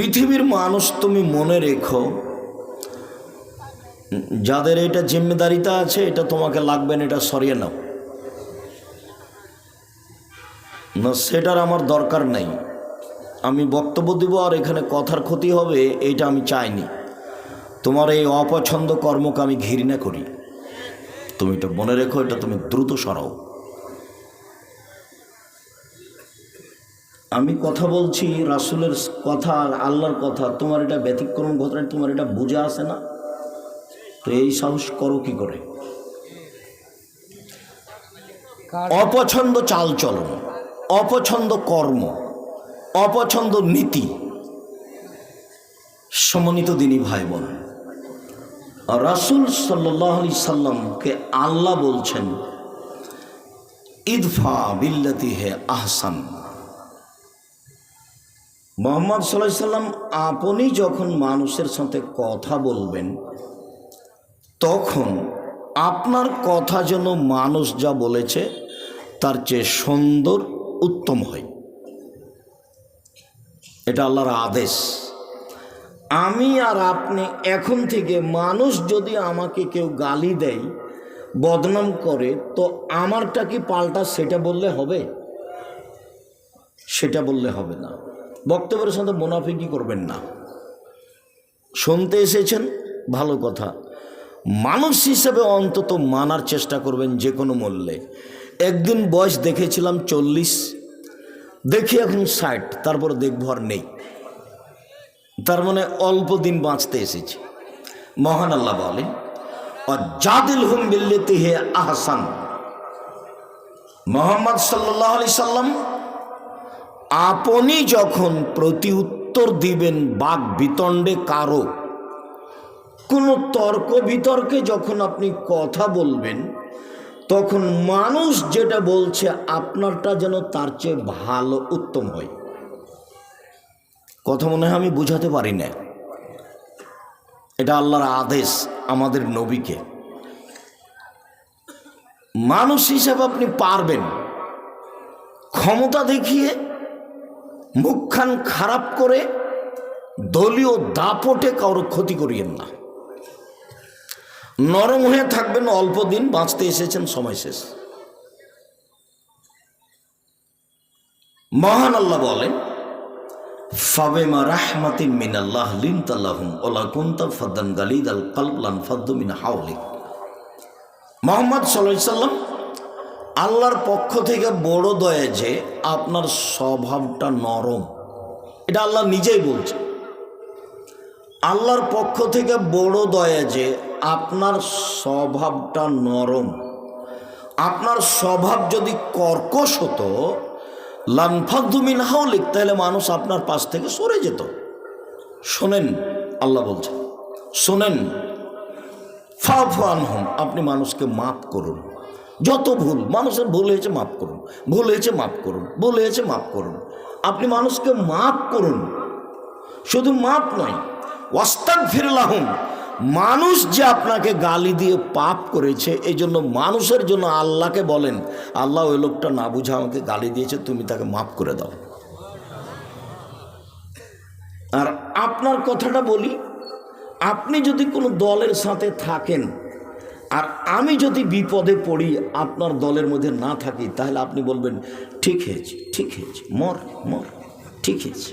পৃথিবীর মানুষ তুমি মনে রেখো, যাদের এটা জিম্মেদারিতা আছে, এটা তোমাকে লাগবে না, এটা সরিয়ে নাও। না, সেটার আমার দরকার নেই। আমি বক্তব্য দিব আর এখানে কথার ক্ষতি হবে, এটা আমি চাইনি। তোমার এই অপছন্দ কর্মকে আমি ঘৃণা করি। তুমি এটা মনে রেখো, এটা তুমি দ্রুত সরাও। আমি কথা বলছি রাসুলের কথা আর আল্লাহর কথা। তোমার এটা ব্যতিক্রম ঘটনা তোমার এটা বোঝা আসে না? তো এই সাহস করো কি করে? অপছন্দ চালচলন অপছন্দ কর্ম অপছন্দ নীতি। সমন্বিত দিনই ভাই বোন রাসুল সাল্লাহ আলি সাল্লামকে আল্লাহ বলছেন ইদফা বিল্লাতি হে আহসান। মোহাম্মদ সাল্লাহ সাল্লাম আপনি যখন মানুষের সাথে কথা বলবেন, তখন আপনার কথা যেন মানুষ যা বলেছে, তার চেয়ে সুন্দর, উত্তম হয়। এটা আল্লাহর আদেশ। আমি আর আপনি এখন থেকে মানুষ যদি আমাকে কেউ গালি দেয়, বদনাম করে, তো আমারটা কি পাল্টা সেটা বললে হবে? সেটা বললে হবে না। বক্তব্যের সাথে মুনাফিকি করবেন না। শুনতে এসেছেন? ভালো কথা। মানুষ হিসেবে অন্তত মানার চেষ্টা করবেন যে কোনো মূল্যে। একদিন বয়স দেখেছিলাম চল্লিশ, দেখি এখন ষাট, তারপর দেখব আর নেই। তার মানে অল্প দিন বাঁচতে এসেছি। মহান আল্লাহ বলেন জাদিল হুম বিল্লিতে হে আহসান। মোহাম্মদ সাল্লাহ আলি সাল্লাম আপনি যখন প্রতি উত্তর দিবেন বাক বিতণ্ডে কারও, কোনো তর্ক বিতর্কে যখন আপনি কথা বলবেন, তখন মানুষ যেটা বলছে আপনারটা যেন তার চেয়ে ভালো উত্তম হয়। কথা মনে হয় আমি বুঝাতে পারি না। এটা আল্লাহর আদেশ আমাদের নবীকে। মানুষ হিসাবে আপনি পারবেন। ক্ষমতা দেখিয়ে মুখখান খারাপ করে দলীয় দাপটে কারোর ক্ষতি করিয়েন না। নরম হয়ে থাকবেন, অল্প দিন বাঁচতে এসেছেন, সময় শেষ। মহান আল্লাহ বলেন ফাবেমা রাহমাতিন মিন আল্লাহ লিন তাল্লাহুম ওলা কুন্তা ফাদ্দান গালিদ আল কালবলান ফাদ্দু মিন হাওলিক। মোহাম্মদ সাল্লাহ সাল্লাম আল্লাহর পক্ষ থেকে বড় দয়া যে আপনার স্বভাবটা নরম। এটা আল্লাহ নিজেই বলছে। আল্লাহর পক্ষ থেকে বড় দয়া যে আপনার স্বভাবটা নরম। আপনার স্বভাব যদি কর্কশ হতো লানফাকদুমিন হাওলিক তাহলে মানুষ আপনার পাশ থেকে সরে যেত। শোনেন, আল্লাহ বলছে, শোনেন ফাফান হন আপনি মানুষকে মাফ করুন। যত ভুল, মানুষের ভুল হয়েছে মাফ করুন, ভুল হয়েছে মাফ করুন, ভুল হয়েছে মাফ করুন। আপনি মানুষকে মাফ করুন। শুধু মাফ নয় ওয়াস্তাক ফিরলাহুম মানুষ যে আপনাকে গালি দিয়ে পাপ করেছে এই জন্য মানুষের জন্য আল্লাহকে বলেন, আল্লাহ ওই লোকটা না বুঝে আমাকে গালি দিয়েছে, তুমি তাকে মাফ করে দাও। আর আপনার কথাটা বলি, আপনি যদি কোনো দলের সাথে থাকেন আর আমি যদি বিপদে পড়ি, আপনার দলের মধ্যে না থাকি, তাহলে আপনি বলবেন, ঠিক হয়েছে ঠিক হয়েছে, মর মর, ঠিক হয়েছে।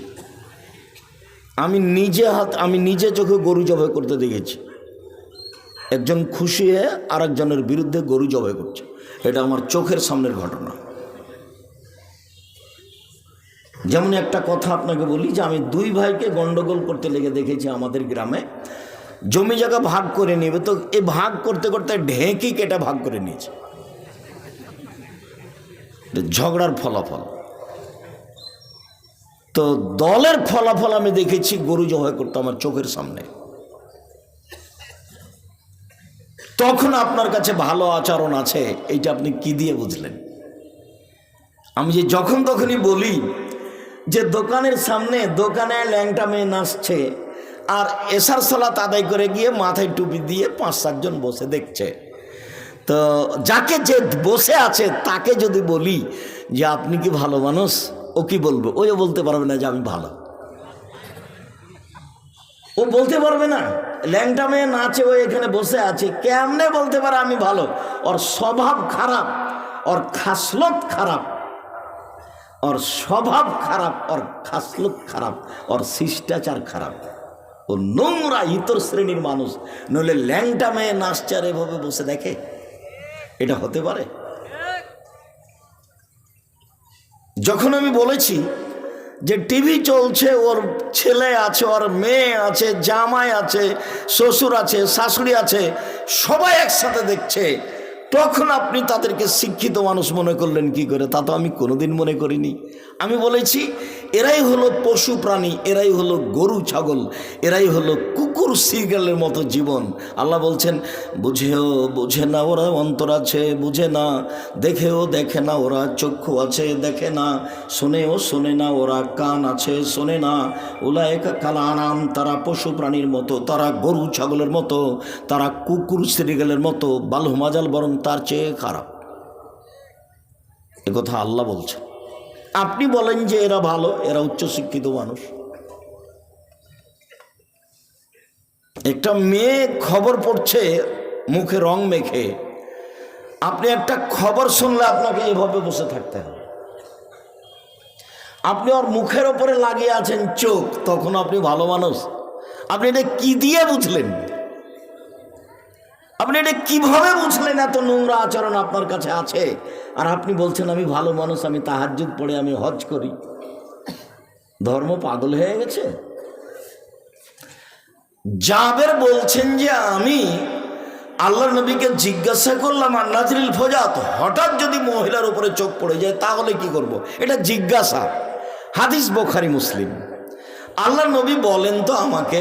আমি নিজে হাত, আমি নিজে চোখে গরু জবাই করতে দেখেছি। একজন খুশি হয়ে আর একজনের বিরুদ্ধে গরু জবাই করছে। এটা আমার চোখের সামনের ঘটনা। যেমন একটা কথা আপনাকে বলি যে, আমি দুই ভাইকে গন্ডগোল করতে লেগে দেখেছি আমাদের গ্রামে। জমি জায়গা ভাগ করে নেবে, তো এ ভাগ করতে করতে ঢেঁকি কেটে ভাগ করে নিয়েছে। ঝগড়ার ফলাফল। তো দলের ফলাফল আমি দেখেছি, গরু জবাই করতো আমার চোখের সামনে। তখন আপনার কাছে ভালো আচরণ আছে, এইটা আপনি কি দিয়ে বুঝলেন? আমি যে যখন তখনই বলি যে দোকানের সামনে দোকানে ল্যাংটা মেয়ে নাচছে আর এসার সালাত আদায় করে গিয়ে মাথায় টুপি দিয়ে পাঁচ সাতজন বসে দেখছে। তো যাকে যে বসে আছে, তাকে যদি বলি যে আপনি কি ভালো মানুষ? ও কি বলবে? ওইও বলতে পারবে না যে আমি ভালো। ও বলতে পারবে না। ল্যাংটা মেয়ে নাচে ও এখানে বসে আছে, কেমনে বলতে পারে আমি ভালো? ওর স্বভাব খারাপ, ওর খাসলত খারাপ, ওর স্বভাব খারাপ, ওর খাসলত খারাপ, ওর শিষ্টাচার খারাপ। ও নোংরা ইতর শ্রেণির মানুষ। নইলে ল্যাংটা মেয়ে নাচছে আর এভাবে বসে দেখে। এটা হতে পারে? যখন আমি বলেছি যে টিভি চলছে, ওর ছেলে আছে, ওর মেয়ে আছে, জামাই আছে, শ্বশুর আছে, শাশুড়ি আছে, সবাই একসাথে দেখছে তখন আপনি তাদেরকে শিক্ষিত মানুষ মনে করলেন, কি করে? তা তো আমি কোনোদিন মনে করিনি। আমি বলেছি, এরাই হলো পশু প্রাণী, এরাই হলো গরু, ছাগল, এরাই হলো কুকুর। সিগালের মতো জীবন। আল্লাহ বলছেন, বুঝেও বুঝে না ওরা অন্তর আছে, বুঝে না। দেখেও দেখে না ওরা চক্ষু আছে, দেখে না। শোনেও শোনে না ওরা কান আছে, শোনে না। ওলায়কা কালানাম, তারা পশু প্রাণীর মতো, তারা গরু ছাগলের মতো, তারা কুকুর সিরিগালের মতো বালহমাজাল বরং তার চেয়ে খারাপ। কথা আল্লাহ বলছেন। আপনি বলেন যে এরা ভালো, এরা উচ্চশিক্ষিত মানুষ। একটা মেয়ে খবর পড়ছে, মুখে রং মেখে। আপনি একটা খবর শুনলে আপনাকে এভাবে বসে থাকতে হবে। আপনি ওর মুখের ওপরে লাগিয়ে আছেন চোখ, তখন আপনি ভালো মানুষ। আপনি এটা কি দিয়ে বুঝলেন? আপনি এটা কীভাবে বুঝলেন এত নোংরা আচরণ আপনার কাছে আছে? আর আপনি বলছেন, আমি ভালো মানুষ, আমি তাহাজ্জুদ পড়ে, আমি হজ করি। ধর্ম পাগল হয়ে গেছে? জাবের বলছেন যে আমি আল্লাহ নবীকে জিজ্ঞাসা করলাম, আর নাজরিল ফজাত, হঠাৎ যদি মহিলার উপরে চোখ পড়ে যায়, তাহলে কি করব। এটা জিজ্ঞাসা হাদিস বোখারি, মুসলিম আল্লাহ নবী বলেন তো আমাকে,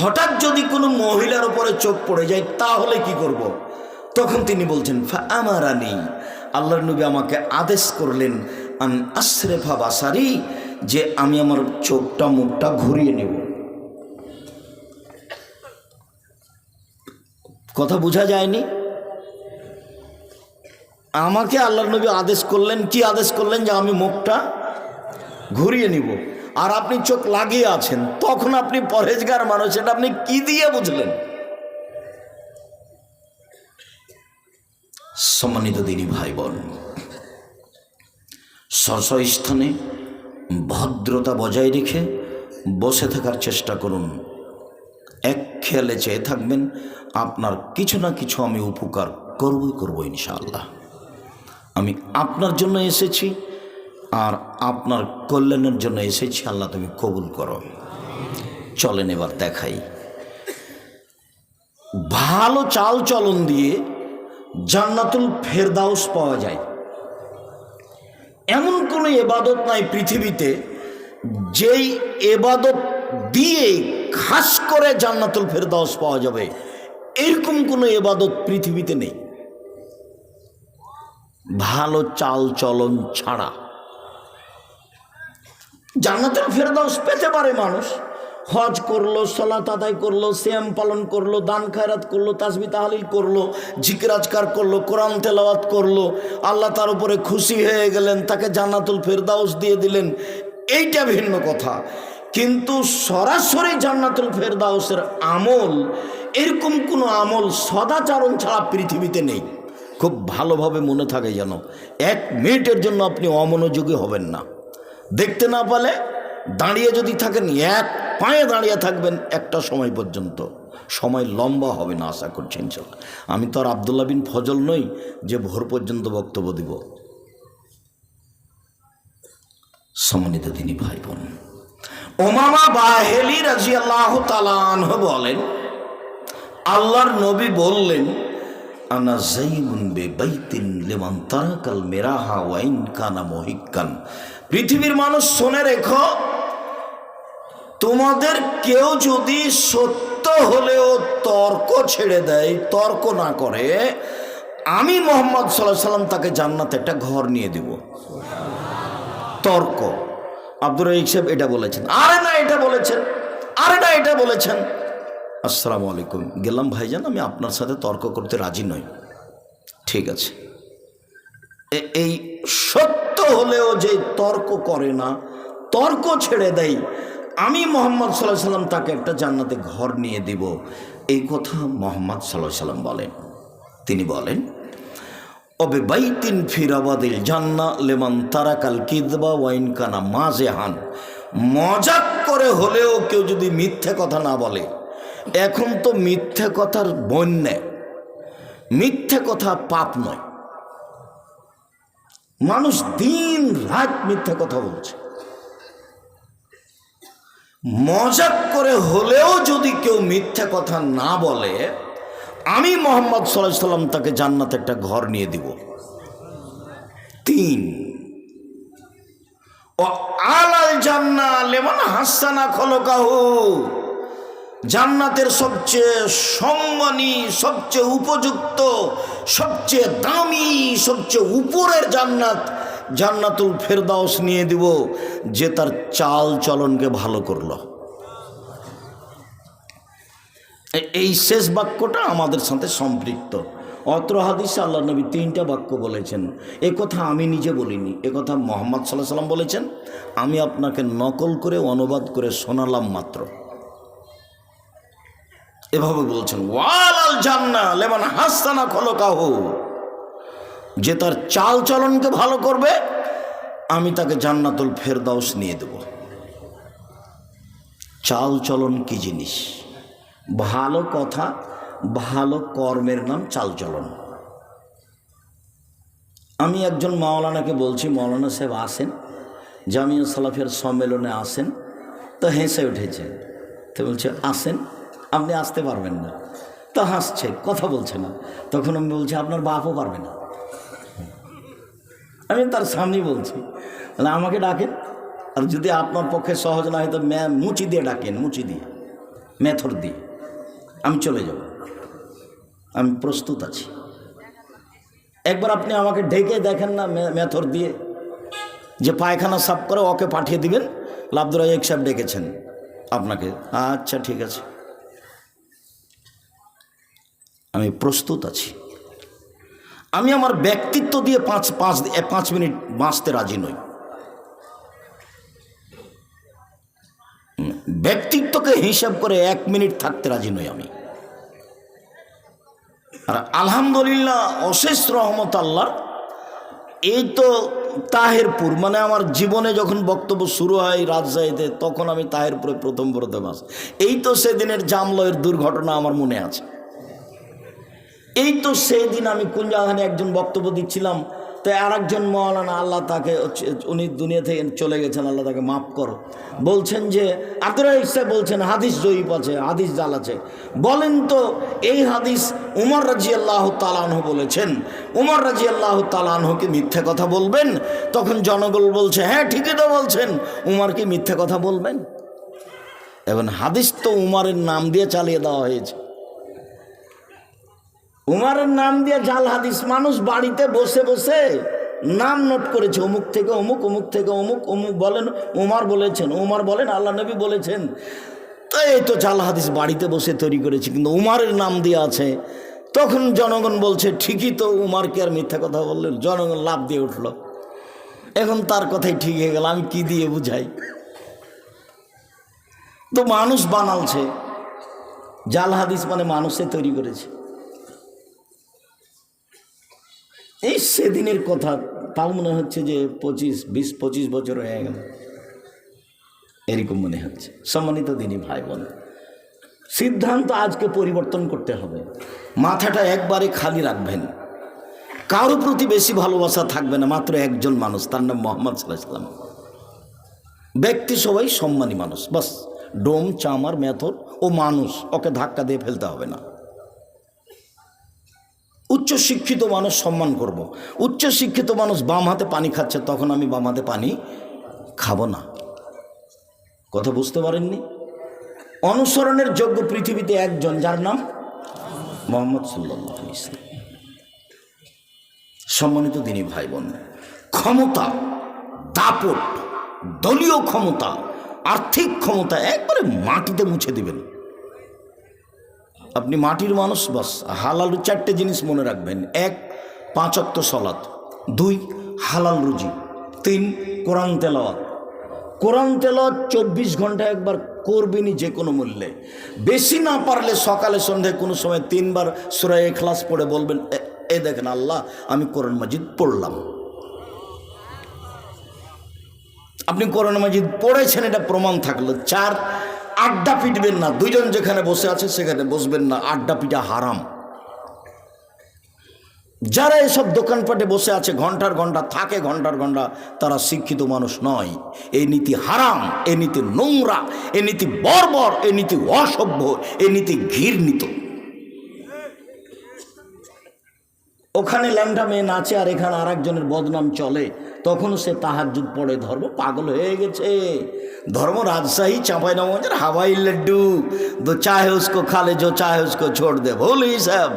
হঠাৎ যদি কোনো মহিলার উপরে চোখ পড়ে যায়, তাহলে কি করব। তখন তিনি বলছেন আমার নেই আল্লাহর নবী আমাকে আদেশ করলেন, আন আশরেফা বাসারি, যে আমি আমার চোখটা মুখটা ঘুরিয়ে নেব কথা বোঝা যায়নি? আমাকে আল্লাহর নবী আদেশ করলেন, কি আদেশ করলেন যে আমি মুখটা ঘুরিয়ে নিব। আর আপনি চোখ লাগিয়ে আছেন, তখন আপনি পরেজগার মানুষ, এটা আপনি কি দিয়ে বুঝলেন? সম্মানিত দিনী ভাই বোন স্থানে ভদ্রতা বজায় রেখে বসে থাকার চেষ্টা করুন। খেয়ালে চেয়ে থাকবেন, আপনার কিছু না কিছু আমি উপকার করবই করব ইনশাআল্লাহ। আমি আপনার জন্য এসেছি আর আপনার কল্যাণের জন্য এসেছি, আল্লাহ তুমি কবুল করো। চলেন এবার দেখাই। ভালো চাল চলন দিয়ে জান্নাতুল ফেরদাউস পাওয়া যায়। এমন কোনো এবাদত নাই পৃথিবীতে, যেই এবাদত দিয়ে খাস করে জান্নাতুল ফেরদাউস পাওয়া যাবে। এরকম কোনো এবাদত পৃথিবীতে নেই। ভালো চাল চলন ছাড়া। জান্নাতুল ফেরদাউস পেতে পারে মানুষ। হজ করল, সলাত আদায় করল শ্যাম পালন করল, দান খায়রাত করল, তাসবি তাহালিল করল জিকরাজকার করল, কোরআন তেলাওয়াত করল, আল্লাহ তার উপরে খুশি হয়ে গেলেন, তাকে জান্নাতুল ফেরদাউস দিয়ে দিলেন। এইটা ভিন্ন কথা। কিন্তু সরাসরি জান্নাতুল ফেরদাউসের আমল, এরকম কোনো আমল সদাচারণ ছাড়া পৃথিবীতে নেই। খুব ভালোভাবে মনে থাকে যেন, এক মিনিটের জন্য আপনি অমনোযোগী হবেন না। দেখতে না পালে দাঁড়িয়ে যদি থাকেন, এক পায়ে দাঁড়িয়ে থাকবেন একটা সময় পর্যন্ত। সময় লম্বা হবে না, আশা করছেন চল আমি তো আর আবদুল্লা বিন ফজল নই, যে ভোর পর্যন্ত বক্তব্য দিব। সম্মানিত তিনি ভাই বোন ওমামা বাহেলি রাজি আল্লাহ তালাহ বলেন, আল্লাহর নবী বললেন, আনা জাইমুন বে বাইতিন লেমান তারাকাল মেরাহা ওয়াইন কানা মহিকান পৃথিবীর মানুষ শোনে রেখো, তোমাদের কেউ যদি সত্য হলেও তর্ক ছেড়ে দেয়, তর্ক না করে, আমি মোহাম্মদ সাল্লাহ সাল্লাম তাকে জান্নাতে একটা ঘর নিয়ে দেব। তর্ক। আব্দুর রহিক সাহেব এটা বলেছেন, আরে না এটা বলেছেন, আরে না এটা বলেছেন। আসসালামু আলাইকুম। গেলাম, ভাইজান, আমি আপনার সাথে তর্ক করতে রাজি নই। ঠিক আছে। এই সত্য হলেও যে তর্ক করে না, তর্ক ছেড়ে দেয় আমি মোহাম্মদ সাল্লাহ সাল্লাম তাকে একটা জান্নাতে ঘর নিয়ে দিব। এই কথা মোহাম্মদ সাল্লাহ সাল্লাম বলেন। তিনি বলেন অবে বাইতিন ফিরাবাদিল জান্না লেমান তারাকাল কিদবা ওয়াইন কানা মাজেহান মজাক করে হলেও কেউ যদি মিথ্যে কথা না বলে, এখন তো মিথ্যে কথার বন্যা মিথ্যে কথা পাপ নয়। মানুষ দিন রাত মিথ্যে কথা বলছে। মজাক করে হলেও যদি কেউ মিথ্যা কথা না বলে আমি মোহাম্মদ সাল্লাহ সাল্লাম তাকে জান্নাতে একটা ঘর নিয়ে দিব। তিন। ও আলাল জান্না লেমন হাসানা খলকাহু। জান্নাতের সবচেয়ে সম্মানী সবচেয়ে উপযুক্ত, সবচেয়ে দামি, সবচেয়ে উপরের জান্নাত জান্নাতুল ফেরদাউস নিয়ে দিব, যে তার চাল চলনকে ভালো করল এ- এই শেষ বাক্যটা আমাদের সাথে সম্পৃক্ত। অত্র হাদিসে আল্লাহ নবী তিনটা বাক্য বলেছেন। এ কথা আমি নিজে বলিনি, এ কথা মোহাম্মদ সাল্লাহ সাল্লাম বলেছেন। আমি আপনাকে নকল করে, অনুবাদ করে শোনালাম মাত্র। এভাবে বলছেন ওয়াল আল জান্না লেমান হাসানা খলকাহু। যে তার চাল চলনকে ভালো করবে, আমি তাকে জান্নাতুল ফেরদাউস নিয়ে দেব। চাল চলন কি জিনিস? ভালো কথা, ভালো কর্মের নাম চালচলন। আমি একজন মাওলানাকে বলছি, মাওলানা সাহেব আসেন, জামিয়া সালাফের সম্মেলনে আসেন, তো হেসে উঠেছে। তো বলছে, আসেন, আপনি আসতে পারবেন না। তো হাসছে, কথা বলছে না। তখন আমি বলছি, আপনার বাপও পারবে না। আমি তার সামনেই বলছি, তাহলে আমাকে ডাকেন, আর যদি আপনার পক্ষে সহজ না হয়, তো ম্যা- মুচি দিয়ে ডাকেন, মুচি দিয়ে, মেথর দিয়ে। আমি চলে যাব। আমি প্রস্তুত আছি। একবার আপনি আমাকে ঢেকে দেখেন না মেথর দিয়ে, যে পায়খানা সাফ করে ওকে পাঠিয়ে দিবেন। লাবদুরা এক সাহেব ডেকেছেন আপনাকে। আচ্ছা ঠিক আছে। আমি প্রস্তুত আছি। আমি আমার ব্যক্তিত্ব দিয়ে পাঁচ পাঁচ পাঁচ মিনিট বাঁচতে রাজি নই। ব্যক্তিত্বকে হিসাব করে এক মিনিট থাকতে রাজি নই আমি। আর আলহামদুলিল্লাহ, অশেষ রহমত আল্লাহর। এই তো তাহেরপুর মানে আমার জীবনে যখন বক্তব্য শুরু হয় রাজশাহীতে, তখন আমি তাহেরপুরে প্রথম বড়তে মাস এই তো সেদিনের জামলয়ের দুর্ঘটনা আমার মনে আছে। এই তো সেই দিন আমি জায়গায় একজন বক্তব্য দিচ্ছিলাম তো আর একজন মৌলানা আল্লাহ তাকে উনি দুনিয়া থেকে চলে গেছেন, আল্লাহ তাকে মাফ করো। বলছেন যে, আব্দুর ইসা বলছেন, হাদিস জয়ীপ আছে, হাদিস জাল আছে। বলেন তো, এই হাদিস উমর রাজি আল্লাহ তালানহ বলেছেন। উমর রাজি আল্লাহ তালানহকে মিথ্যে কথা বলবেন? তখন জনগণ বলছে হ্যাঁ ঠিকই তো বলছেন। উমর কি মিথ্যে কথা বলবেন? এবং হাদিস তো উমারের নাম দিয়ে চালিয়ে দেওয়া হয়েছে। উমারের নাম দিয়ে জাল হাদিস, মানুষ বাড়িতে বসে বসে নাম নোট করেছে, অমুক থেকে অমুক অমুক থেকে অমুক অমুক বলেন, উমার বলেছেন, উমার বলেন, আল্লাহ নবী বলেছেন। তো এই তো জাল হাদিস বাড়িতে বসে তৈরি করেছে, কিন্তু উমারের নাম দিয়ে আছে। তখন জনগণ বলছে, ঠিকই তো, উমারকে আর মিথ্যা কথা বললেন জনগণ লাভ দিয়ে উঠল। এখন তার কথাই ঠিক হয়ে গেল, আমি কি দিয়ে বুঝাই? তো মানুষ বানালছে। জাল হাদিস মানে মানুষে তৈরি করেছে। এই সেদিনের কথা, তাও মনে হচ্ছে যে পঁচিশ, বিশ, পঁচিশ বছর হয়ে গেল। এরকম মনে হচ্ছে। সম্মানিত দিনই ভাই বোন সিদ্ধান্ত আজকে পরিবর্তন করতে হবে। মাথাটা একবারে খালি রাখবেন। কারও প্রতি বেশি ভালোবাসা থাকবে না, মাত্র একজন মানুষ, তার নাম মোহাম্মদ সাল্লাহ ব্যক্তি সবাই সম্মানী মানুষ, বাস, ডোম, চামার, মেথর ও মানুষ, ওকে ধাক্কা দিয়ে ফেলতে হবে না। উচ্চ শিক্ষিত মানুষ সম্মান করব। উচ্চ শিক্ষিত মানুষ বাম হাতে পানি খাচ্ছে, তখন আমি বাম হাতে পানি খাব না। কথা বুঝতে পারেননি? অনুসরণের যোগ্য পৃথিবীতে একজন, যার নাম মোহাম্মদ সাল্লাহ ইসলাম সম্মানিত তিনি ভাই বোন ক্ষমতা, দাপট, দলীয় ক্ষমতা, আর্থিক ক্ষমতা একবারে মাটিতে মুছে দিবেন। আপনি মাটির মানুষ, বাস। হালাল চারটে জিনিস মনে রাখবেন। এক পাঁচক্ত সলাৎ দুই, হালাল রুজি। তিন, কোরআন তেলাওয়াত। কোরআন তেল চব্বিশ ঘণ্টা একবার করবেনই যে কোনো মূল্যে। বেশি না পারলে সকালে সন্ধ্যায় কোনো সময় তিনবার সুরায় এখলাস পড়ে বলবেন, "এ- এ দেখেন আল্লাহ, আমি কোরআন মাজিদ পড়লাম। আপনি কোরআন মাজিদ পড়েছেন, এটা প্রমাণ থাকল। চার আড্ডা পিটবেন না। দুইজন যেখানে বসে আছে, সেখানে বসবেন না। আড্ডা পিটা হারাম। যারা এসব দোকানপাটে বসে আছে, ঘণ্টার ঘণ্টা থাকে, ঘণ্টার ঘণ্টা, তারা শিক্ষিত মানুষ নয়। এই নীতি হারাম এ নীতি নোংরা এ নীতি বর্বর এ নীতি অসভ্য এ নীতি ঘৃণিত। ওখানে ল্যাংটা মেয়ে নাচে আর এখানে আর একজনের বদনাম চলে তখন সে তাহার তাহাজুদ পড়ে, ধর্ম পাগল হয়ে গেছে। ধর্ম রাজশাহী চাঁপাই নামাজের হাওয়াই লাড্ডু। দো চাহে উসকো খালে জো চাহে উসকো ছোড় দে, ভুল হিসাব।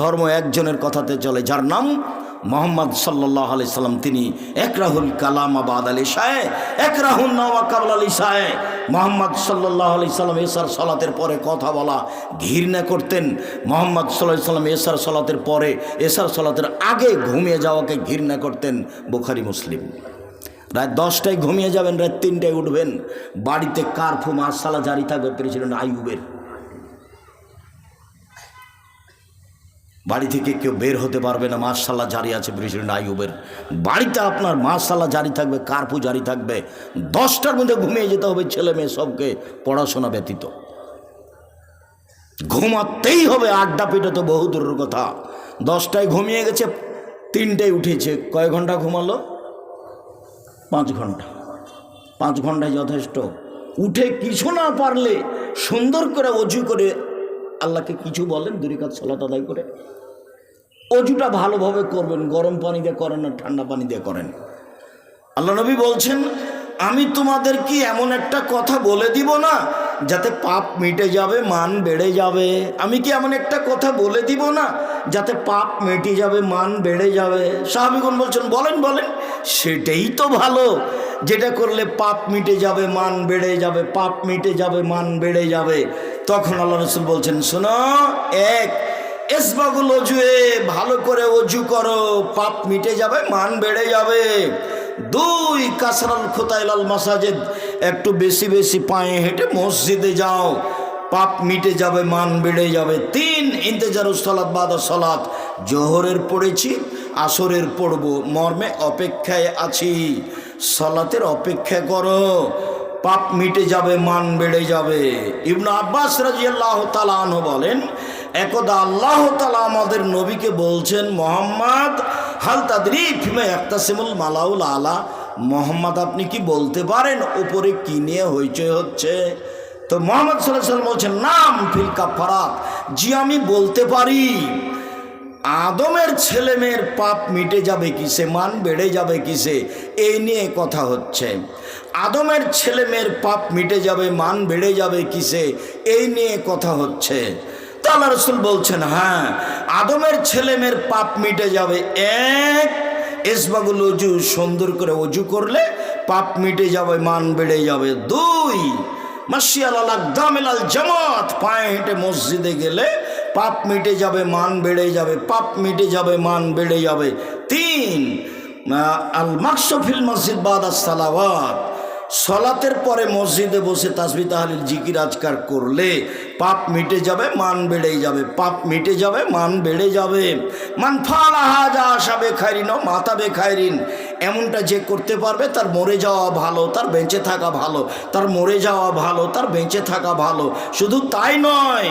ধর্ম একজনের কথাতে চলে, যার নাম মোহাম্মদ সাল্লাহ আলি সাল্লাম, তিনি একরাহুল কালাম আবাদ আলী শাহে একরাহুল নওয়া কাবল আলী শাহে। মোহাম্মদ সাল্লাহ আলি সাল্লাম এসার সলাতের পরে কথা বলা ঘৃণা করতেন। মোহাম্মদ সাল্লাহ সাল্লাম এসার সলাতের পরে, এসার সলাতের আগে ঘুমিয়ে যাওয়াকে ঘৃণা করতেন বুখারি, মুসলিম। রাত দশটায় ঘুমিয়ে যাবেন, রাত তিনটায় উঠবেন। বাড়িতে কারফু, মাসালা জারি থাকবে প্রেসিডেন্ট আইয়ুবের। বাড়ি থেকে কেউ বের হতে পারবে না মার্শাল্লাহ জারি আছে প্রেসিডেন্ট আইয়ুবের বাড়িতে আপনার মার্শাল্লাহ জারি থাকবে, কারফু জারি থাকবে। দশটার মধ্যে ঘুমিয়ে যেতে হবে ছেলে মেয়ে সবকে, পড়াশোনা ব্যতীত। ঘুমাতেই হবে, আড্ডা পেটে তো বহু দূরের কথা। দশটায় ঘুমিয়ে গেছে, তিনটায় উঠেছে। কয় ঘণ্টা ঘুমালো? পাঁচ ঘণ্টা। পাঁচ ঘন্টায় যথেষ্ট। উঠে কিছু না পারলে সুন্দর করে অজু করে আল্লাহকে কিছু বলেন দুই কাজ সলাত আদায় করে। অজুটা ভালোভাবে করবেন, গরম পানি দিয়ে করেন না ঠান্ডা পানি দিয়ে করেন। আল্লাহ নবী বলছেন, আমি তোমাদের কি এমন একটা কথা বলে দিব না, যাতে পাপ মিটে যাবে, মান বেড়ে যাবে? আমি কি এমন একটা কথা বলে দিব না, যাতে পাপ মিটে যাবে, মান বেড়ে যাবে? সাহাবিগুন বলছেন, বলেন বলেন, সেটাই তো ভালো। যেটা করলে পাপ মিটে যাবে, মান বেড়ে যাবে, পাপ মিটে যাবে, মান বেড়ে যাবে। তখন আল্লাহ রসুল বলছেন, শোনো, এক এসবাগুল অজুয়ে ভালো করে অজু করো, পাপ মিটে যাবে, মান বেড়ে যাবে। দুই, কাসরাল খোতাইলাল মাসাজেদ, একটু বেশি বেশি পায়ে হেঁটে মসজিদে যাও, পাপ মিটে যাবে, মান বেড়ে যাবে। তিন, ইন্তেজার সলাৎ বাদা সলাৎ জোহরের পড়েছি, আসরের পড়ব, মর্মে অপেক্ষায় আছি, সলাতের অপেক্ষা করো পাপ মিটে যাবে, মান বেড়ে যাবে। ইবনু আব্বাস রাজিয়াল্লাহ তালাহ বলেন, একদা আল্লাহ তালা আমাদের নবীকে বলছেন, মোহাম্মদ, হাল তাদরি ফিমে একতাসিমুল মালাউল আলা। মোহাম্মদ, আপনি কি বলতে পারেন ওপরে কি নিয়ে হইচই হচ্ছে? তো মোহাম্মদ সাল্লাহ সাল্লাম বলছেন, নাম ফিল কাফারাত জি, আমি বলতে পারি। আদমের ছেলে মেয়ের পাপ মিটে যাবে কিসে? মান বেড়ে যাবে কিসে? এই নিয়ে কথা হচ্ছে। আদমের ছেলে মেয়ের পাপ মিটে যাবে, মান বেড়ে যাবে কিসে? এই নিয়ে কথা হচ্ছে। তা আল্লাহ রসুল বলছেন হ্যাঁ আদমের ছেলে মেয়ের পাপ মিটে যাবে এক, এসবাগুল অজু সুন্দর করে অজু করলে পাপ মিটে যাবে, মান বেড়ে যাবে দুই। মাসিয়াল আল আকদামেলাল জামাত পায়ে হেঁটে মসজিদে গেলে পাপ মিটে যাবে, মান বেড়ে যাবে, পাপ মিটে যাবে, মান বেড়ে যাবে। তিন আল মাকসফিল মসজিদ বাদ সালাওয়াত। সলাতের পরে মসজিদে বসে তাসবি তাহলিল জিকির আজকার করলে পাপ মিটে যাবে, মান বেড়ে যাবে, পাপ মিটে যাবে, মান বেড়ে যাবে। মান ফালা হাজা আসাবে খাইরিন ও মাতা বে খাইরিন এমনটা যে করতে পারবে তার মরে যাওয়া ভালো, তার বেঁচে থাকা ভালো, তার মরে যাওয়া ভালো, তার বেঁচে থাকা ভালো। শুধু তাই নয়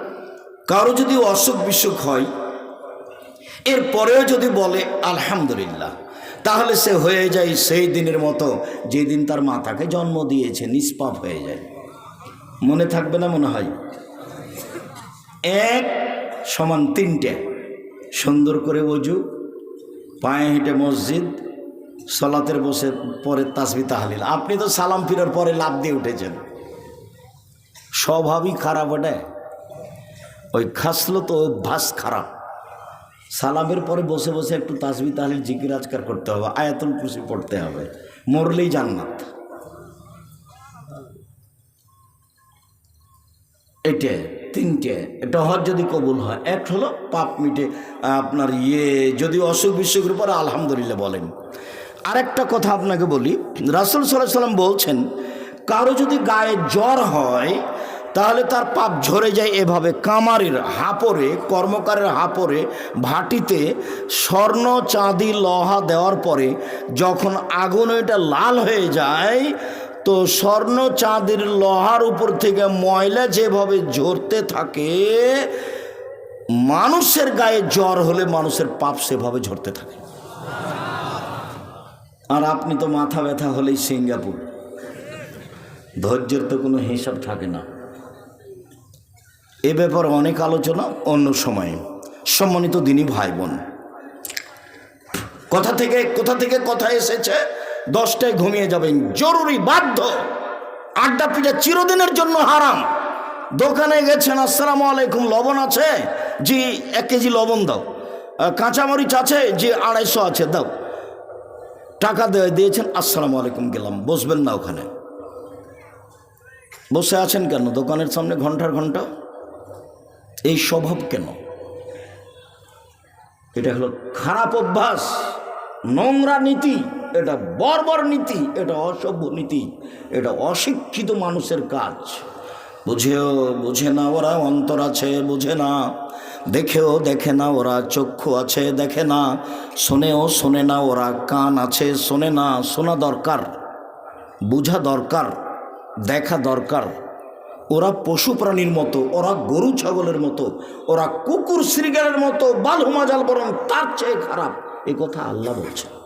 কারও যদি অসুখ বিসুখ হয়, এরপরেও যদি বলে, আলহামদুলিল্লাহ, তাহলে সে হয়ে যায় সেই দিনের মতো যেদিন তার মাতাকে জন্ম দিয়েছে, নিষ্পাপ হয়ে যায়। মনে থাকবে না মনে হয়? এক সমান তিনটে। সুন্দর করে বজু পায়ে হেঁটে মসজিদ, সলাতের বসে, পরে তাসবি তাহলিল। আপনি তো সালাম ফিরার পরে লাভ দিয়ে উঠেছেন। স্বভাবই খারাপ ওটা। ওই খাসলো তো অভ্যাস খারাপ। সালামের পরে বসে বসে একটু তাসবি, তাহলিল, জিকির, আজকার করতে হবে। আয়াতুল কুসি পড়তে হবে। মরলেই জান্নাত। এটা তিনটে, এটা হজ যদি কবুল হয়। এক হলো পাপ মিটে, আপনার ইয়ে যদি অসুখ বিসুখের পরে আলহামদুলিল্লাহ বলেন। আরেকটা কথা আপনাকে বলি, রাসুল সাল্লাহ সাল্লাম বলছেন, কারও যদি গায়ে জ্বর হয় তাহলে তার পাপ ঝরে যায় এভাবে। কামারের হাপরে, কর্মকারের হাপরে, ভাটিতে স্বর্ণ, চাঁদি, লোহা দেওয়ার পরে যখন আগুন এটা লাল হয়ে যায়, তো স্বর্ণ, চাঁদের লোহার উপর থেকে ময়লা যেভাবে ঝরতে থাকে, মানুষের গায়ে জ্বর হলে মানুষের পাপ সেভাবে ঝরতে থাকে। আর আপনি তো মাথা ব্যথা হলেই সিঙ্গাপুর। ধৈর্যের তো কোনো হিসাব থাকে না। এ ব্যাপারে অনেক আলোচনা, অন্য সময়ে। সম্মানিত দিনী ভাই বোন কথা থেকে, কোথা থেকে কথা এসেছে, দশটায় ঘুমিয়ে যাবেন। জরুরি বাধ্য। আড্ডা পিঠা চিরদিনের জন্য হারাম। দোকানে গেছেন, আসসালামু আলাইকুম, লবণ আছে? জি, এক কেজি লবণ দাও। কাঁচামরিচ আছে? জি, আড়াইশো আছে, দাও। টাকা দিয়েছেন, আসসালামু আলাইকুম গেলাম। বসবেন না ওখানে। বসে আছেন কেন? দোকানের সামনে ঘণ্টার ঘণ্টা? এই স্বভাব কেন? এটা হলো খারাপ অভ্যাস, নোংরা নীতি, এটা বর্বর নীতি, এটা অসভ্য নীতি, এটা অশিক্ষিত মানুষের কাজ। বুঝেও বুঝে না ওরা অন্তর আছে, বুঝে না। দেখেও দেখে না ওরা চক্ষু আছে, দেখে না। শোনেও শোনে না ওরা কান আছে, শোনে না। শোনা দরকার, বোঝা দরকার, দেখা দরকার। ওরা পশু প্রাণীর মতো, ওরা গরু ছাগলের মতো, ওরা কুকুর শ্রীগালের মতো বাল হুমাজাল বরং তার চেয়ে খারাপ। এ কথা আল্লাহ বলছেন।